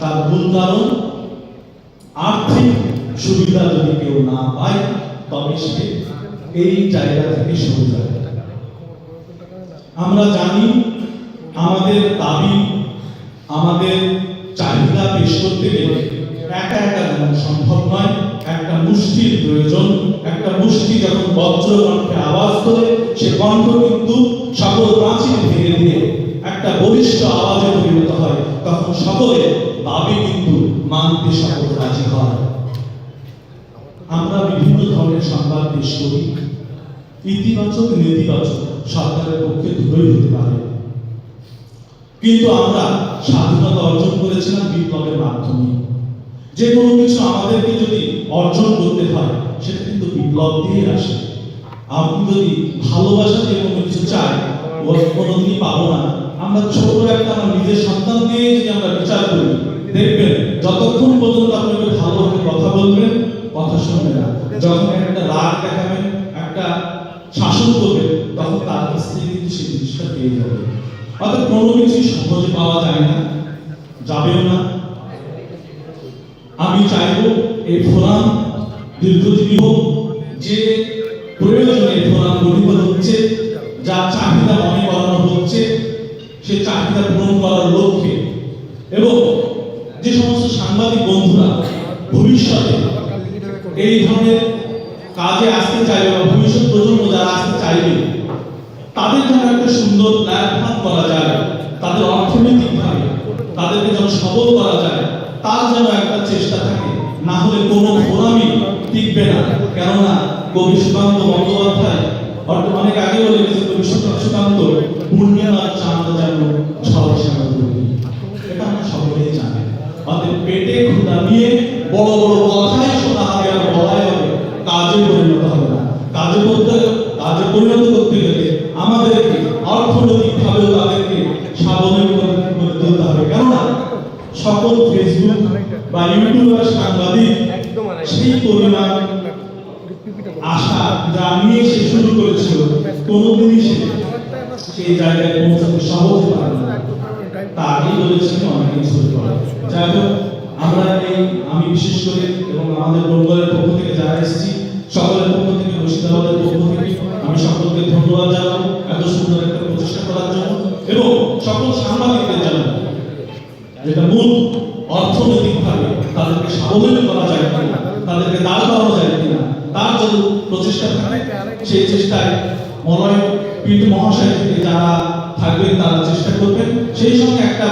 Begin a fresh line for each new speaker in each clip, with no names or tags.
তার মূল কারণ আর্থিক সুবিধা যদি কেউ না পায়, তবে সে এই জায়গা থেকে সরে যাবে। আমরা জানি আমাদের দাবি, আমাদের চাহিদা পেশ করতে গেলে একা একা যেমন সম্ভব নয়, একটা মুষ্টির প্রয়োজন, একটা মুষ্টি যখন বজ্র কণ্ঠে আওয়াজ করে সে কণ্ঠ কিন্তু সকল প্রাচীর ভেঙে দিয়ে একটা বলিষ্ঠ আওয়াজে পরিণত হয়, তখন সকলে দাবি কিন্তু মানতে সকল রাজি হয়। আমরা বিভিন্ন ধরনের সংবাদ পেশ করি। ইতিবাচক, নেতিবাচক সরকারের পক্ষে দুটোই হতে পারে। কিন্তু আমরা স্বাধীনতা অর্জন করেছিলাম বিপ্লবের মাধ্যমে। যে কোনো কিছু আমাদেরকে যদি অর্জন করতে হয়, সেটা কিন্তু বিপ্লব দিয়ে আসে। আপনি যদি ভালোবাসা দিয়ে কোনো কিছু ও কোনোদিনই পাবো না। আমরা ছোট একটা আমার নিজের সন্তান দিয়ে যদি আমরা বিচার করি, দেখবেন যতক্ষণ পর্যন্ত আপনাকে ভালোভাবে কথা বলবেন, কথা শুনবে না। যখন একটা রাগ দেখাবেন, একটা শাসন করবেন, তখন তার কাছ থেকে কিন্তু সেই জিনিসটা পেয়ে যাবে অর্থাৎ কোনো কিছু সহজে পাওয়া যায় না, যাবেও না। আমি চাইব এই ফোরাম দীর্ঘজীবী হোক, যে প্রয়োজনে ফোরাম গঠিত হচ্ছে যা চাহিদা হচ্ছে সে চাহিদা পূরণ করার লক্ষ্যে। এবং যে সমস্ত সাংবাদিক বন্ধুরা ভবিষ্যতে এই ধরনের কাজে আসতে চাইবে বা ভবিষ্যৎ প্রজন্ম যারা আসতে চাইবে, তাদের যেন একটা সুন্দর প্ল্যাটফর্ম করা যায়, তাদের অর্থনৈতিকভাবে তাদেরকে যেন সবল করা যায়, তার যেন একটা চেষ্টা থাকে। না হলে কোনো ফোরামই টিকবে না। কেননা কবি সুকান্ত বন্দ্যোপাধ্যায় অনেক আগে বলে গেছে কবি সুকান্ত পূর্ণিমার চাঁদ যেন সরসানো এটা আমরা সকলেই জানি। অতএব পেটে ক্ষুদা নিয়ে বড় বড় কথাই শোনা হবে আর বলাই হবে কাজে পরিণত হবে না। কাজে করতে কাজে পরিণত করতে গেলে আমাদেরকে অর্থনৈতিকভাবেও তাদেরকে স্বাবলম্বী করে তুলতে হবে। কেননা সকল ফেসবুক বা ইউটিউবার সাংবাদিক সেই পরিমাণ আশা যা নিয়ে সে শুরু করেছিল সে সেই জায়গায় পৌঁছাতে সহজ পারে না তা আগেই বলেছেন অনেকেই শুরু করে। যাই হোক, আমরা এই, আমি বিশেষ করে এবং আমাদের বেঙ্গলের পক্ষ থেকে যারা এসেছি, সকলের পক্ষ থেকে, মুর্শিদাবাদের পক্ষ থেকে, আমি সকলকে ধন্যবাদ জানাব এত সুন্দর একটা প্রচেষ্টা করার জন্য এবং সকল সাংবাদিকদের জানাব। যেটা মূল অর্থনৈতিকভাবে তাদেরকে স্বাবলম্বী করা যায় কিনা, তাদেরকে দাঁড় করানো যায় কিনা, তার যদি প্রচেষ্টা সেই চেষ্টায় মলয় পীঠ মহাশয় যারা থাকবেন, তারা চেষ্টা করবেন। সেই সঙ্গে একটা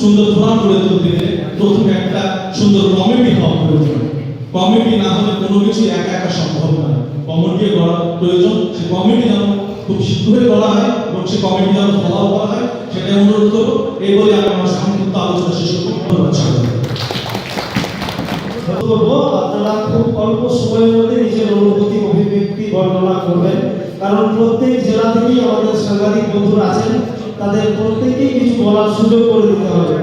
সুন্দর ফোরাম গড়ে তুলতে গেলে প্রথমে একটা সুন্দর কমিটি হওয়া প্রয়োজন কমিটি না হলে কোনো কিছু একা একা সম্ভব নয় কমিটি গড়া প্রয়োজন সেই কমিটি যেন খুব শীঘ্রই গড়া হয় এবং সেই কমিটি যেন ফলাও করা হয় সেটা অনুরোধ করব। এই বলে আমি আমার সংক্ষিপ্ত আলোচনা শেষ করব।
আপনারা খুব অল্প সময়ের মধ্যে নিজের অনুভূতি, অভিব্যক্তি বর্ণনা করবেন। কারণ প্রত্যেক জেলা থেকেই আমাদের সাংবাদিক বন্ধুরা আছেন, তাদের প্রত্যেকেই কিছু বলার সুযোগ করে দিতে হবে।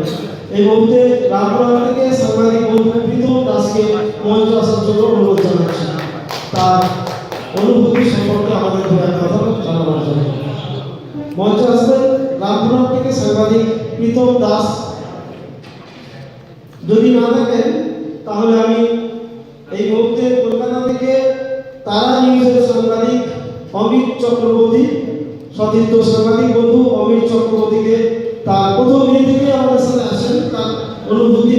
এই মুহূর্তে রামপুরহাট থেকে সাংবাদিক বন্ধু প্রীতম দাসকে মঞ্চ আসার জন্য অনুরোধ জানাচ্ছি। তার অনুভূতি সম্পর্কে আমাদের দু এক কথা জানানোর জন্য। মঞ্চ আসবেন রামপুরহাট থেকে সাংবাদিক প্রীতম দাস। যদি না থাকেন, তাহলে আমি এই মুহূর্তে কলকাতা থেকে তারা নিউজের সাংবাদিক অমিত চক্রবর্তী, সতীর্থ সাংবাদিক বন্ধু অমিত চক্রবর্তীকে তার প্রথম দিন থেকে আমাদের সাথে আসেন, তার অনুভূতি